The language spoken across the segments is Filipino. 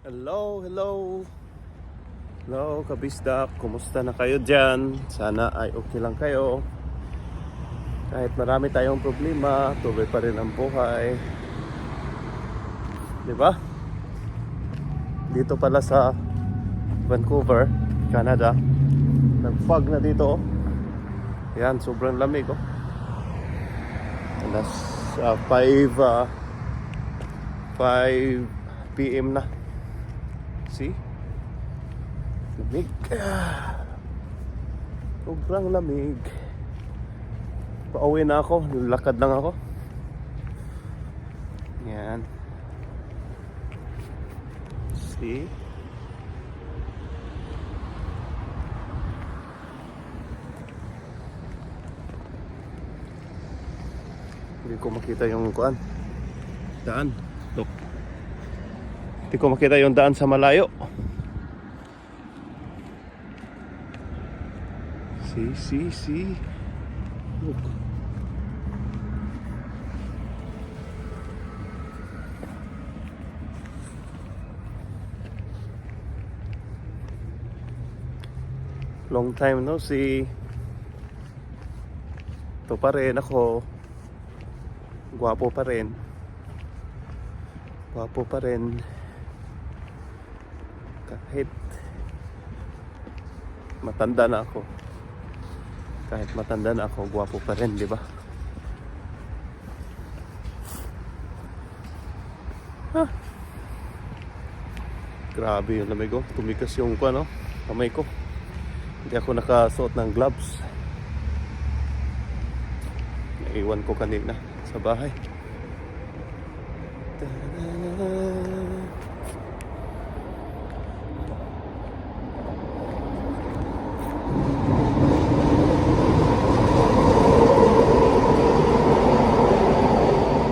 Hello, hello. Hello, kabisdak. Kumusta na kayo dyan? Sana ay okay lang kayo. Kahit marami tayong problema, tuloy pa rin ang buhay. Di ba? Dito pala sa Vancouver, Canada. Nag-fog na dito. oh. Yan, sobrang lamig oh. Alas uh, 5 uh, 5 p.m. na. See? Lamig. Sobrang lamig. Pauwi na ako. Lakad lang ako. Yan. See? Hindi ko makita yung kuan. Daan. Look. Hindi ko makita yung daan sa malayo. See, see, see. Look. Long time no see. Ito pa rin ako. Gwapo pa rin. Gwapo pa rin. Kahit matanda na ako. Kahit matanda na ako, gwapo pa rin, di ba? Ah. Grabe yung lamig ko. Tumikas yung ko, ano, kamay ko. Hindi ako nakasuot ng gloves. Naiwan ko kanina sa bahay. Ta-da-da.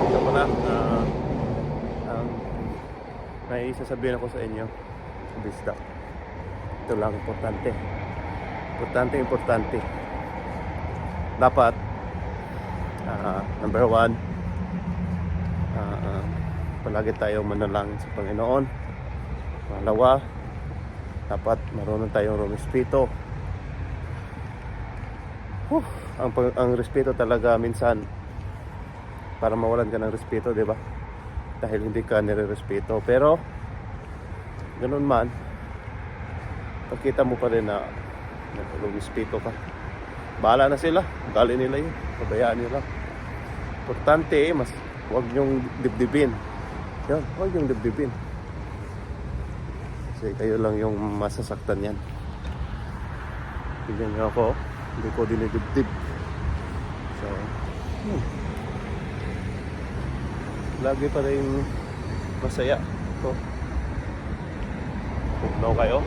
Ito pala, ah, ang may sasabihin ako sa inyo, bisda. Ito lang importante. Importante, importante. Dapat, ah, number one, ah, ah, palagi tayo manalangin sa Panginoon. Pangalawa, dapat marunong tayong rumispeto. Huh, ang, ang respeto talaga minsan para mawalan ka ng respeto, di ba? Dahil hindi ka nire-respeto. Pero, ganun man, pakita mo pa rin na nag-respeto ka. Bahala na sila. Gali nila yun. Pabayaan nila. Importante eh, mas huwag niyong dibdibin. Yan, huwag yung dibdibin. Kasi kayo lang yung masasaktan yan. Tignan niyo ako. Hindi ko dinidibdib. So, hmm. Lagi pa rin masaya. Ito. Pugnaw kayo.